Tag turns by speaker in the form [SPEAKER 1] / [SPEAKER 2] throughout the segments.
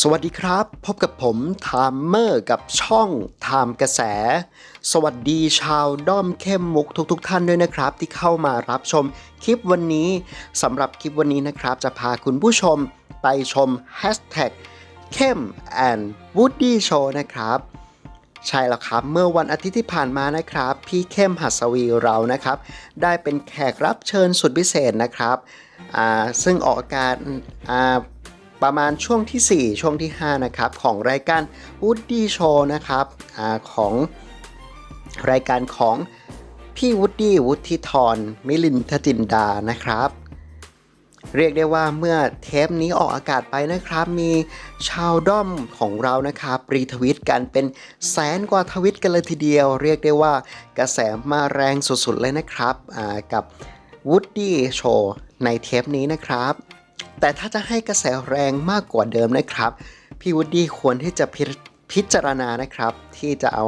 [SPEAKER 1] สวัสดีครับ พบกับผมไทม์เมอร์กับช่องไทม์กระแส สวัสดีชาวด้อมเข้มมุกทุกๆทท่านด้วยนะครับ ที่เข้ามารับชมคลิปวันนี้สำหรับคลิปวันนี้นะครับ จะพาคุณผู้ชมไปชม Hashtag เข้ม and Woody Show นะครับ ใช่แล้วครับ เมื่อวันอาทิตย์ที่ผ่านมานะครับ พี่เข้มหัสวีเรานะครับ ได้เป็นแขกรับเชิญสุดพิเศษนะครับอ่าซึ่งออกอากาศอ่า ประมาณช่วงทีสี่ 4 ช่วงที่ 5 นะครับ ของรายการ Woody Show นะครับอของรายการของพี่วูดดี้วุฒิธรมิลินทจินดานะครับ เรียกได้ว่าเมื่อเทปนี้ออกอากาศไปนะครับ มีชาวด้อมของเรานะครับรีทวิตกันเป็นแสนกว่าทวิตกันเลยทีเดียว เรียกได้ว่ากระแสมาแรงสุดๆเลยนะครับกับ Woody Show ในเทปนี้นะครับ แต่ถ้าจะให้กระแสแรงมากกว่าเดิมนะครับ พี่วูดดี้ควรที่จะพิพิจารณานะครับ ที่จะเอา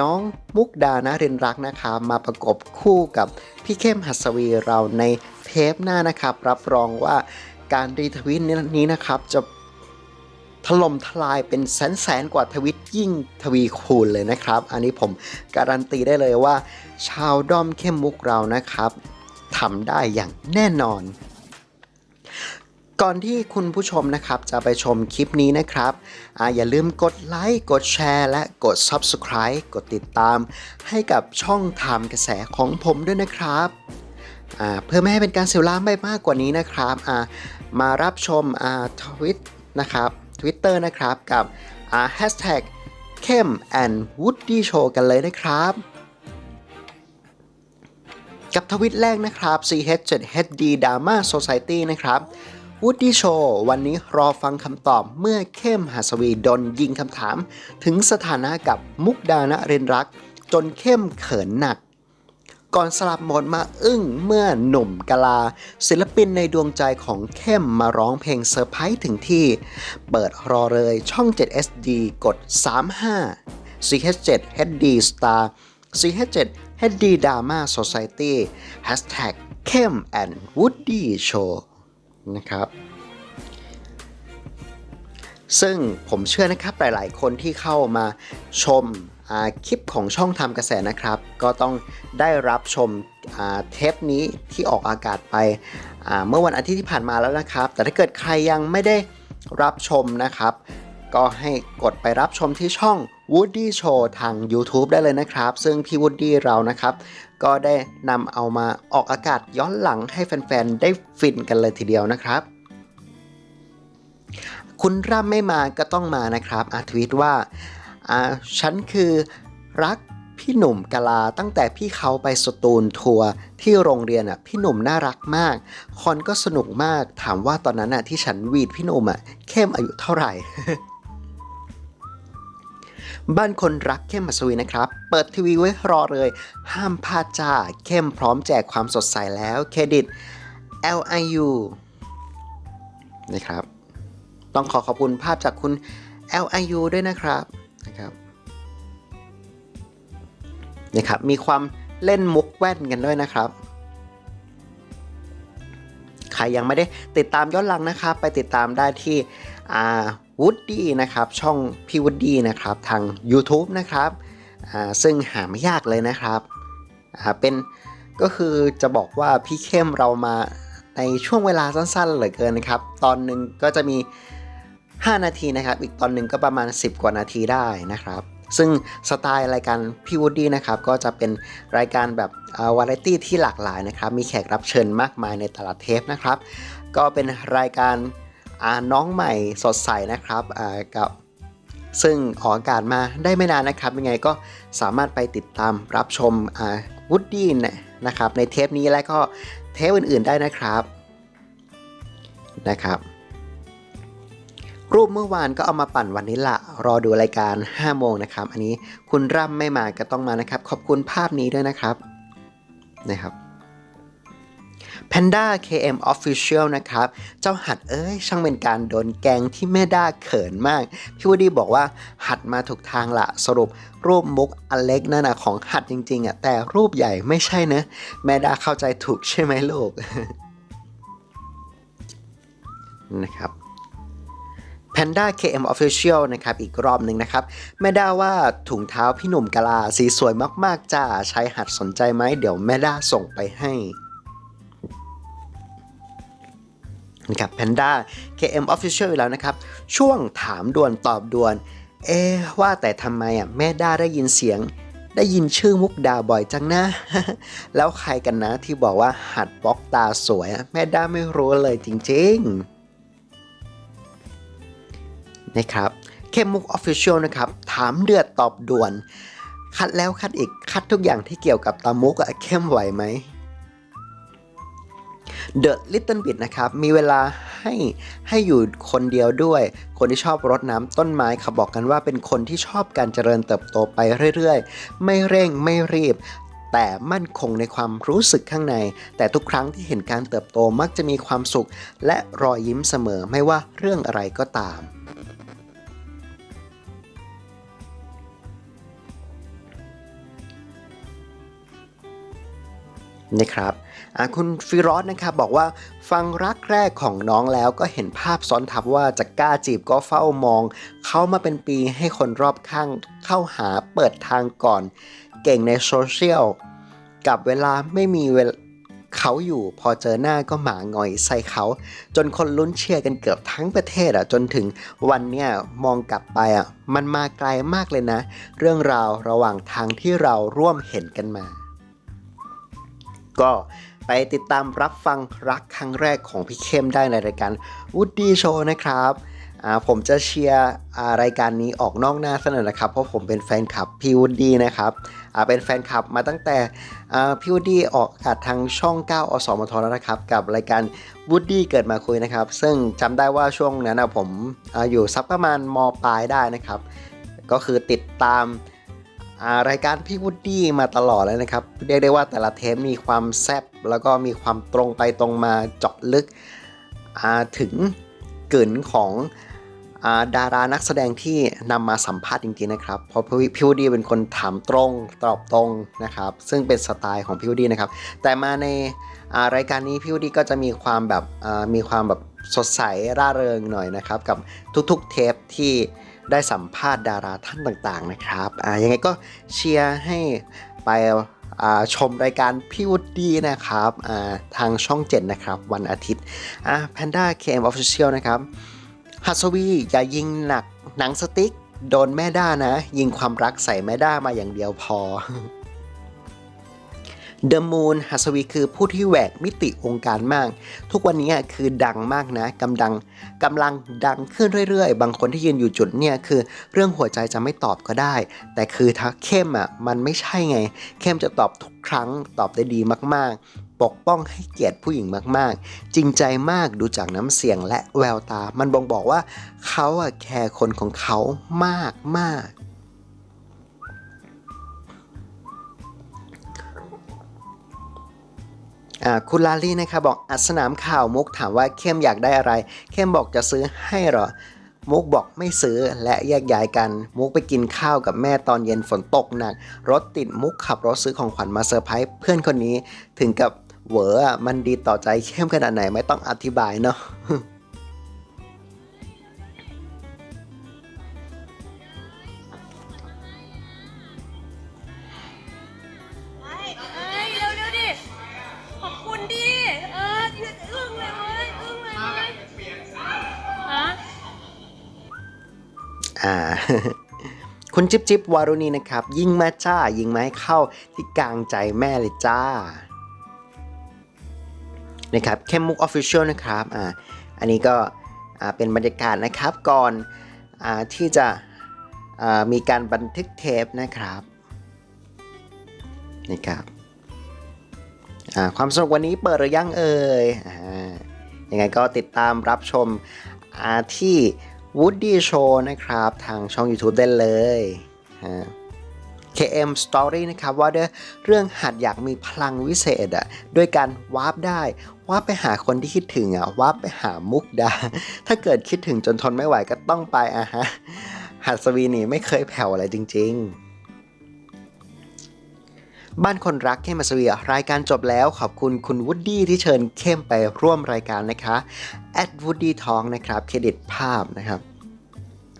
[SPEAKER 1] น้องมุกดานาเรนรักนะครับ มาประกบคู่กับพี่เข้มหัสวีเราในเทปหน้านะครับ รับรองว่าการรีทวิตนี้นะครับจะถล่มทลายเป็นแสนแสนๆกว่าทวิตยิ่งทวีคูณเลยนะครับ อันนี้ผมการันตีได้เลยว่า ชาวด้อมเข้มมุกเรานะครับทำได้อย่างแน่นอน ก่อนที่คุณผู้ชมนะครับจะไปชมคลิปนี้นะครับออย่าลืมกดไลค์กดแชร์ และกด Subscribe กดติดตาม ให้กับช่องทำกระแสของผมด้วยนะครับเพื่อไม่ให้เป็นการเสียเวลาไปมากกว่านี้นะครับมารับชมทวิตนะครับ Twitter นะครับกับอ่า Hashtag เข้ม and Woody Show กันเลยนะครับ กับทวิตแรกนะครับ CH7HD Drama Society นะครับ Woody Show วันนี้รอฟังคำตอบเมื่อเข้มหาสวีดนยิงคำถาม ถึงสถานะกับมุกดานะเรนรัก จนเข้มเขินหนัก ก่อนสลับหมดมาอึ้งเมื่อหนุ่มกลา ศิลปินในดวงใจของเข้มมาร้องเพลงเซอร์ไพรส์ถึงที่ เปิดรอเลยช่อง 7SD กด 35 CH7 HD Star CH7 HD Drama Society Hashtag เข้ม and Woody Show นะครับ ซึ่งผมเชื่อนะครับหลาย ๆ คนที่เข้ามาชมาคลิปของช่องทำกระแสนะครับ ก็ต้องได้รับชมเทปนี้ที่ออกอากาศไปเมื่อวันอาทิตย์ที่ผ่านมาแล้วนะครับ แต่ถ้าเกิดใครยังไม่ได้รับชมนะครับ ก็ให้กดไปรับชมที่ช่อง Woody Show ทาง YouTube ได้เลยนะครับ ซึ่งพี่ Woody เรานะครับ ก็ได้นำเอามาออกอากาศย้อนหลังให้แฟนๆ ได้ฟินกันเลยทีเดียวนะครับ คุณร่ำไม่มาก็ต้องมานะครับอาทวีตว่าอ่าฉันคือรักพี่หนุ่มกะลาตั้งแต่พี่เขาไปสตูลทัวร์ที่โรงเรียนอะพี่หนุ่มน่ารักมาก คอนก็สนุกมากถามว่าตอนนั้นอะที่ฉันวีดพี่หนุ่มอะเข้มอายุเท่าไหร่ บ้านคนรักเข้มมัสวีนะครับ เปิดทีวีไว้รอเลย ห้ามพลาดจ้า เข้มพร้อมแจกความสดใสแล้วเครดิต LIU นะครับ ต้องขอขอบคุณภาพจากคุณ LIU ด้วยนะครับนะครับนะครับ มีความเล่นมุกแว่นกันด้วยนะครับใครยังไม่ได้ติดตามย้อนหลังนะครับ ไปติดตามได้ที่อ่า วูดดี้นะครับช่องพี่วูดดี้นะครับทาง YouTube นะครับซึ่งหาไม่ยากเลยนะครับเป็นก็คือจะบอกว่าพี่เข้มเรามาในช่วงเวลาสั้นๆเหลือเกินนะครับ ตอนหนึ่งก็จะมี 5 นาทีนะครับ อีกตอนหนึ่งก็ประมาณ 10 กว่านาทีได้นะครับ ซึ่งสไตล์รายการพี่วูดดี้นะครับก็จะเป็นรายการแบบวาไรตี้ที่หลากหลายนะครับ มีแขกรับเชิญมากมายในแต่ละเทปนะครับ ก็เป็นรายการ น้องใหม่สดใสนะครับกับซึ่งออกอากาศมาได้ไม่นานนะครับ ยังไงก็สามารถไปติดตามรับชมวูดดี้นะครับ ในเทปนี้และก็เทปอื่นๆได้นะครับนะครับ รูปเมื่อวานก็เอามาปั่นวันนี้ละรอดูรายการ 5 โมงนะครับ อันนี้คุณร่ำไม่มาก็ต้องมานะครับ ขอบคุณภาพนี้ด้วยนะครับนะครับ Panda KM Official นะครับ เจ้าหัดเอ้ย ช่างเป็นการโดนแกงที่แม่ด้าเขินมาก พี่วดีบอกว่าหัดมาถูกทางละสรุปรูปมุกอันเล็กนั่นนะของหัดจริงๆอะแต่รูปใหญ่ไม่ใช่นะ แม่ด้าเข้าใจถูกใช่ไหมลูกนะครับแพ Panda KM Official นะครับ อีกรอบหนึ่งนะครับ แม่ด้าว่าถุงเท้าพี่หนุ่มกะลาสีสวยมากๆจ้าชายหัดสนใจไหมเดี๋ยวแม่ด้าส่งไปให้ นะครับ Panda KM Official อยู่แล้วนะครับ ช่วงถามด่วนตอบด่วน เอ๊ว่าแต่ทำไมอะแม่ด้าได้ยินเสียง ได้ยินชื่อมุกดาบ่อยจังนะ แล้วใครกันนะที่บอกว่าหัดบล็อกตาสวยอะแม่ด้าไม่รู้เลยจริงๆ นะครับเข้มมุกออฟฟิเชียลนะครับ ถามเดือดตอบด่วน คัดแล้วคัดอีกคัดทุกอย่างที่เกี่ยวกับตามุกอะเข้มไหวไหม The Little Bit นะครับ มีเวลาให้ให้อยู่คนเดียวด้วย คนที่ชอบรดน้ำต้นไม้เขาบอกกันว่าเป็นคนที่ชอบการเจริญเติบโตไปเรื่อยๆ ไม่เร่งไม่รีบแต่มั่นคงในความรู้สึกข้างใน แต่ทุกครั้งที่เห็นการเติบโตมักจะมีความสุข และรอยยิ้มเสมอไม่ว่าเรื่องอะไรก็ตาม นะครับ คุณฟิรอสนะครับบอกว่าฟังรักแรกของน้องแล้วก็เห็นภาพซ้อนทับว่าจะกล้าจีบก็เฝ้ามอง เขามาเป็นปีให้คนรอบข้างเข้าหาเปิดทางก่อน เก่งในโซเชียลกับเวลาไม่มีเวลาเขาอยู่พอเจอหน้าก็หมาหงอยใส่เขา จนคนลุ้นเชียร์กันเกือบทั้งประเทศอะจนถึงวันเนี้ยมองกลับไปอะมันมาไกลมากเลยนะ เรื่องราวระหว่างทางที่เราร่วมเห็นกันมา ก็ ไปติดตามรับฟังรักครั้งแรกของพี่เข้มได้ในรายการ Woody Show นะครับผมจะเชียร์รายการนี้ออกนอกหน้าเสนอนะครับ เพราะผมเป็นแฟนคลับพี่วูดดี้นะครับเป็นแฟนคลับมาตั้งแต่พี่วูดดี้ออกอากาศทางช่อง 9 อสมทแล้วนะครับ กับรายการ Woody เกิดมาคุยนะครับ ซึ่งจำได้ว่าช่วงนั้นผมออยู่สักประมาณมปลายได้นะครับ ก็คือติดตาม รายการพี่วูดดี้มาตลอดเลยนะครับ เรียกได้ว่าแต่ละเทปมีความแซบแล้วก็มีความตรงไปตรงมาเจาะลึกถึงกลิ่นของอาดารานักแสดงที่นำมาสัมภาษณ์จริงๆนะครับ เพราะพี่พี่วูดดี้เป็นคนถามตรงตอบตรงนะครับ ซึ่งเป็นสไตล์ของพี่วูดดี้นะครับ แต่มาในารายการนี้พี่วูดดี้ก็จะมีความแบบมีความแบบสดใสร่าเริงหน่อยนะครับ กับทุกๆเทปที่ ได้สัมภาษณ์ดาราท่านต่างๆนะครับอ่ายังไงก็เชียร์ให้ไปชมรายการพี่วุฒินะครับาทางช่อง 7 นะครับ วันอาทิตย์อ่า Panda KM Official นะครับฮัสวีอย่ายิงหนักหนังสติ๊ก โดนแม่ด้านะ ยิงความรักใส่แม่ด้ามาอย่างเดียวพอ เดอะมูนหัสวีคือผู้ที่แหวกมิติวงค์การมาก ทุกวันนี้คือดังมากนะกำลังกำลังดังขึ้นเรื่อย ๆ บางคนที่ยืนอยู่จุดเนี่ยคือ เรื่องหัวใจจะไม่ตอบก็ได้ แต่คือถ้าเข้มอะมันไม่ใช่ไง เข้มจะตอบทุกครั้งตอบได้ดีมากๆปกป้องให้เกียรติผู้หญิงมากๆ จริงใจมากดูจากน้ำเสียงและแววตา มันบ่งบอกว่าเขาอะแคร์คนของเขามากมาก คุณลาลี่นะครับบอกอัดสนามข่าวมุกถามว่าเข้มอยากได้อะไร เข้มบอกจะซื้อให้หรอ มุกบอกไม่ซื้อและแยกย้ายกัน มุกไปกินข้าวกับแม่ตอนเย็นฝนตกหนัก รถติดมุกขับรถซื้อของขวัญมาเซอร์ไพรส์เพื่อนคนนี้ถึงกับเหวออะมันดีต่อใจเข้มขนาดไหนไม่ต้องอธิบายเนาะ
[SPEAKER 2] คุณ
[SPEAKER 1] จิ๊บจิ๊บวารุณีนะครับ ยิงมาจ้า ยิงมาให้เข้าที่กลางใจแม่เลยจ้านะครับเข้มมุกออฟฟิเชียลนะครับอ่าอันนี้ก็อ่าเป็นบรรยากาศนะครับก่อนอาที่จะอ่ามีการบันทึกเทปนะครับนะครับอ่าความสนุกวันนี้เปิดหรือยังเอ่ยอ่ายังไงก็ติดตามรับชมอ่าที่ Woody Show นะครับ ทางช่อง YouTube ได้เลยอ่า KM Story นะครับว่าด้วยเรื่องหัดอยากมีพลังวิเศษอะด้วยการวาร์ปได้วาร์ปไปหาคนที่คิดถึงอะวาร์ปไปหามุกดา ถ้าเกิดคิดถึงจนทนไม่ไหวก็ต้องไปอะฮะหัดสวีนี่ไม่เคยแผ่วอะไรจริง ๆ บ้านคนรักเข้มมัสวีอะรายการจบแล้วขอบคุณคุณวูดดี้ที่เชิญเข้มไปร่วมรายการนะคะ at woody talk นะครับเครดิตภาพนะครับ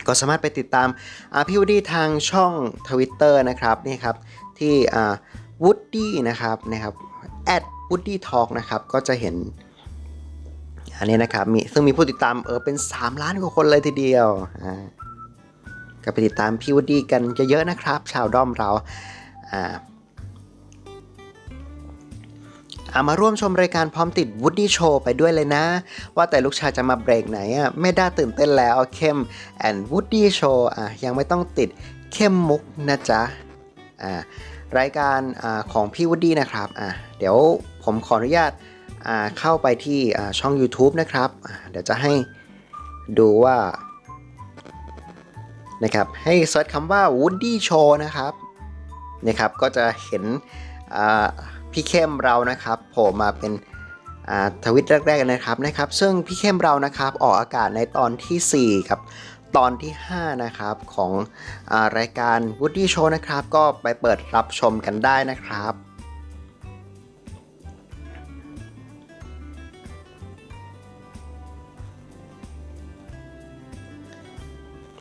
[SPEAKER 1] ก็สามารถไปติดตามอ่าพี่วูดดี้ทางช่อง Twitter นะครับนี่ครับที่อ่า Woody นะครับนะครับ at Woody Talk นะครับก็จะเห็นอันนี้นะครับมีซึ่งมีผู้ติดตามเออเป็น 3 ล้านกว่าคนเลยทีเดียวอ่าก็ไปติดตามพี่วูดดี้กันเยอะๆนะครับ ชาวด้อมเราอ่า เอามาร่วมชมรายการพร้อมติด Woody Show ไปด้วยเลยนะ ว่าแต่ลูกชายจะมาเบรกไหนอะไม่ได้ตื่นเต้นแล้วเข้ม and Woody Show อะยังไม่ต้องติดเข้มมุกนะจ๊ะอ่ารายการอาของพี่วูดดี้นะครับอะเดี๋ยวผมขออนุญาตอ่าเข้าไปที่อ่าช่อง YouTube นะครับอ่าเดี๋ยวจะให้ดูว่านะครับให้เซิร์ชคำว่า Woody Show นะครับนะครับ ก็จะเห็นอ่า พี่เข้มเรานะครับโผล่มาเป็นทวิตแรกๆนะครับนะครับ ซึ่งพี่เข้มเรานะครับออกอากาศในตอนทีสี่4ครับตอนที่ 5 นะครับของอารายการวุฒิโชว์นะครับ ก็ไปเปิดรับชมกันได้นะครับ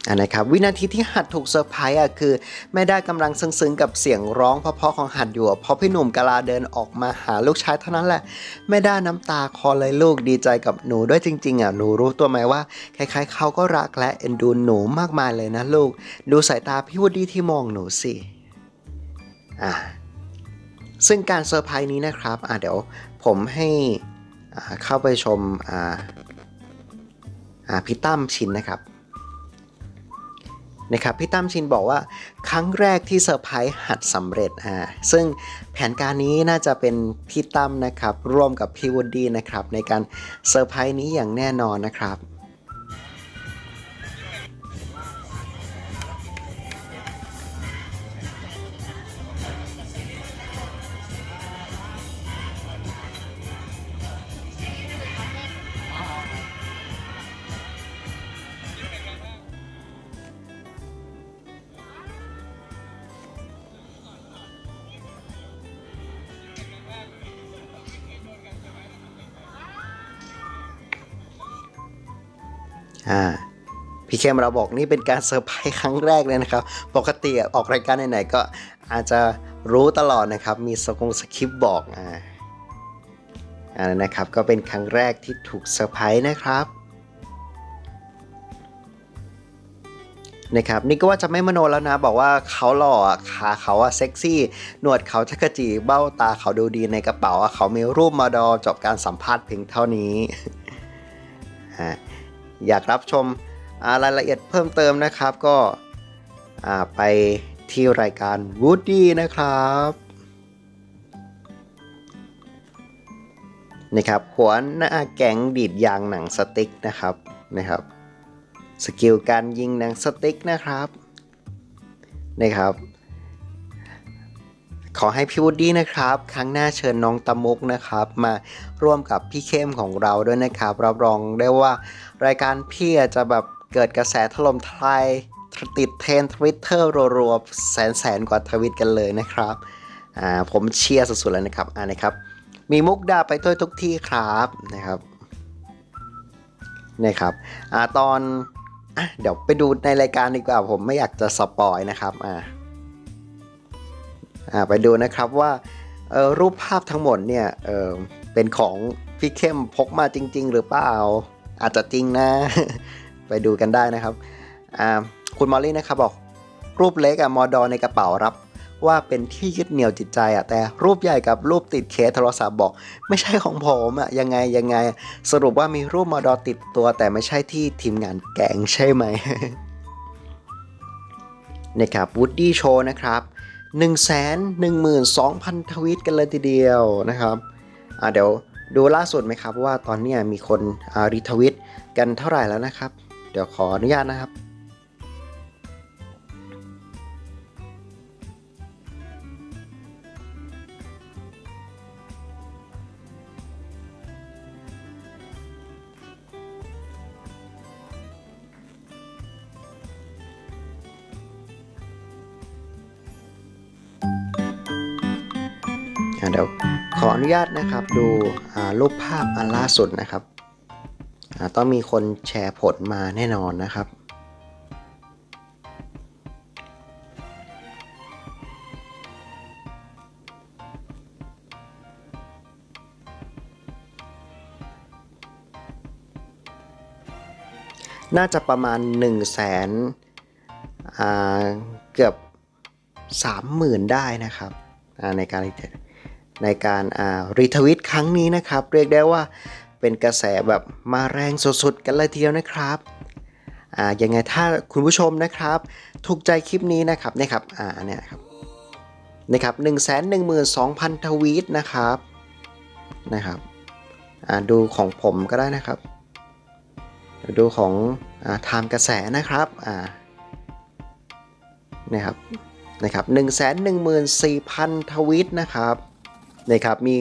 [SPEAKER 1] นะครับวินาทีที่หัดถูกเซอร์ไพรส์อะคือแม่ได้กำลังซึ้งๆกับเสียงร้องเพราะๆของหัดอยู่อะพอพี่หนุ่มกะลาเดินออกมาหาลูกชายเท่านั้นแหละแม่ได้น้ำตาคอเลยลูกดีใจกับหนูด้วยจริงๆอะหนูรู้ตัวไหมว่าใครๆเขาก็รักและเอ็นดูหนูมากมายเลยนะลูก ดูสายตาพี่วูดดี้ที่มองหนูสิอะซึ่งการเซอร์ไพรส์นี้นะครับอะเดี๋ยวผมให้อ่าเข้าไปชมอ่าอ่าพี่ตั้มชินนะครับ นะครับพี่ตั้มชินบอกว่าครั้งแรกที่เซอร์ไพรส์หัดสำเร็จอ่าซึ่งแผนการนี้น่าจะเป็นพี่ตั้มนะครับร่วมกับพี่วูดดี้นะครับในการเซอร์ไพรส์นี้อย่างแน่นอนนะครับ อ่าพี่เข้มเราบอกนี่เป็นการเซอร์ไพรส์ครั้งแรกเลยนะครับ ปกติออกรายการไหนๆก็อาจจะรู้ตลอดนะครับ มีสกงสคริปต์บอกอ่าอันนั้นนะครับก็เป็นครั้งแรกที่ถูกเซอร์ไพรส์นะครับนะครับนี่ก็ว่าจะไม่มโนแล้วนะ บอกว่าเขาหล่อขาเขาอะเซ็กซี่ หนวดเขาชักกระจีเบ้าตาเขาดูดีในกระเป๋าเขามีรูปมาดอจบการสัมภาษณ์เพียงเท่านี้อ่า อยากรับชมรายละเอียดเพิ่มเติมนะครับก็ไปที่รายการ Woody นะครับนะครับหัวหน้าแก๊งดีดยางหนังสติ๊กนะครับนะครับสกิลการยิงหนังสติ๊กนะครับนะครับ ขอให้พี่วูดดี้นะครับ ครั้งหน้าเชิญน้องตะมุกนะครับ มาร่วมกับพี่เข้มของเราด้วยนะครับรับรองได้ว่ารายการพี่จะแบบเกิดกระแสถล่มทลายติดเทรนทวิตเตอร์รัวๆแสนแสนกว่าทวิตกันเลยนะครับอ่าผมเชียร์สุดๆเลยนะครับอ่านะครับ มีมุกดาไปด้วยทุกที่ครับนะครับนะครับอ่าตอนอะเดี๋ยวไปดูในรายการดีกว่าผมไม่อยากจะสปอยนะครับอ่า ไปดูนะครับว่ารูปภาพทั้งหมดเนี่ยเเป็นของพี่เข้มพกมาจริง ๆ หรือเปล่า อาจจะจริงนะ ไปดูกันได้นะครับคุณมอลลี่นะครับบอกรูปเล็กอะมอดอในกระเป๋ารับ ว่าเป็นที่ยึดเหนี่ยวจิตใจอะแต่รูปใหญ่กับรูปติดเคสโทรศัพท์บอก ไม่ใช่ของผมอะยังไงยังไง สรุปว่ามีรูปมอดอติดตัว แต่ไม่ใช่ที่ทีมงานแกงใช่ไหมนะครับวูดดี้โชว์นะครับ 1 1 2 0 0 0 ทวิตกันเลยทีเดียวนะครับอ่าเดี๋ยวดูล่าสุดไหมครับว่าตอนนี้มีคนอ่ารีทวิตกันเท่าไหร่แล้วนะครับ เดี๋ยวขออนุญาตนะครับ เดี๋ยวขออนุญาตนะครับดูรูปภาพอันล่าสุดนะครับต้องมีคนแชร์ผลมาแน่นอนนะครับน่าจะประมาณ1นึ่งแสนเกือบ 30,000 ได้นะครับ ในการในการรีทวิตครั้งนี้นะครับ เรียกได้ว่าเป็นกระแสแบบมาแรงสุดๆกันเลยทีเดียวนะครับอ่ายังไงถ้าคุณผู้ชมนะครับ ถูกใจคลิปนี้นะครับนี่ครับอ่าเนี่ยครับนะครับ1 1 2 0 0 0ทวีตนะครับนะครับดูของผมก็ได้นะครับ ดูของอ่าไทม์กระแสนะครับอ่านะครับ นะครับ1 1 4 0 0 0ทวีตนะครับนะครับมี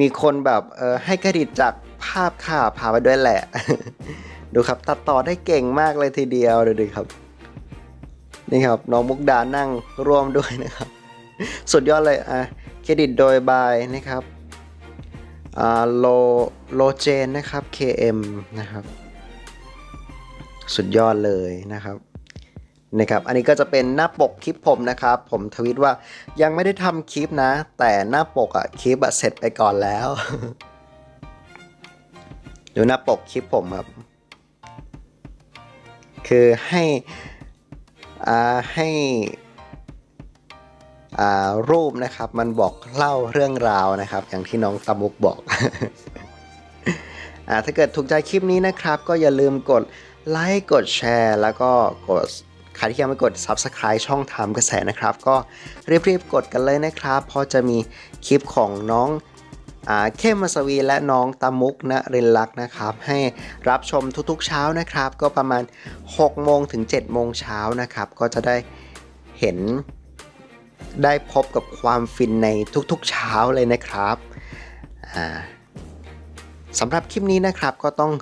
[SPEAKER 1] มีคนแบบเออให้เครดิตจากภาพข่าวพาไปด้วยแหละ ดูครับตัดต่อได้เก่งมากเลยทีเดียวดูดิครับนี่ครับน้องมุกดานั่งร่วมด้วยนะครับ สุดยอดเลยอะเครดิตโดยบายนะครับอ่าโลโลเจนนะครับ KM นะครับ สุดยอดเลยนะครับ นะครับอันนี้ก็จะเป็นหน้าปกคลิปผมนะครับ ผมทวิตว่ายังไม่ได้ทำคลิปนะ แต่หน้าปกอะคลิปอะเสร็จไปก่อนแล้วดูหน้าปกคลิปผมครับ คือให้อ่าให้อ่ารูปนะครับ มันบอกเล่าเรื่องราวนะครับ อย่างที่น้องตามุกบอกอ่าถ้าเกิดถูกใจคลิปนี้นะครับ ก็อย่าลืมกดไลค์กดแชร์ แล้วก็กด ครที่ยังไม่กด Subscribe ช่องทำกระแสนะครับ ก็รีบๆกดกันเลยนะครับ เพราะจะมีคลิปของน้องเข้มมัสวีและน้องตามุกนะรินลักษ์นะครับ ให้รับชมทุกๆเช้านะครับ ก็ประมาณ 6 โมงถึง 7 โมงเช้านะครับ ก็จะได้เห็นได้พบกับความฟินในทุกๆเช้าเลยนะครับสำหรับคลิปนี้นะครับก็ต้อง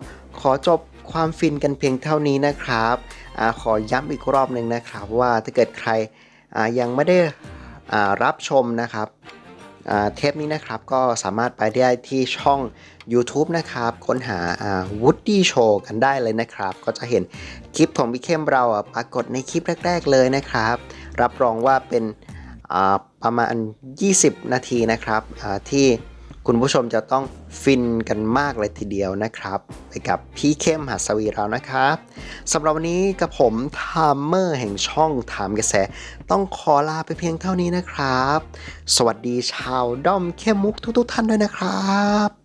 [SPEAKER 1] ขอจบความฟินกันเพียงเท่านี้นะครับ อขอย้ำอีกรอบหนึ่งนะครับว่าถ้าเกิดใครยังไม่ได้รับชมนะครับเทปนี้นะครับก็สามารถไปได้ที่ช่อง YouTube นะครับ ค้นหาอ่า Woody Show กันได้เลยนะครับ ก็จะเห็นคลิปของพี่เข้มเราปรากฏในคลิปแรก ๆ เลยนะครับ รับรองว่าเป็นประมาณ 20 นาทีนะครับที่ คุณผู้ชมจะต้องฟินกันมากเลยทีเดียวนะครับไปกับพี่เข้มหัสวีเรานะครับสำหรับวันนี้กับผมทามเมอร์แห่งช่องถามกระแส ต้องขอลาไปเพียงเท่านี้นะครับ สวัสดีชาวด้อมเข้มมุกทุกๆท่านด้วยนะครับ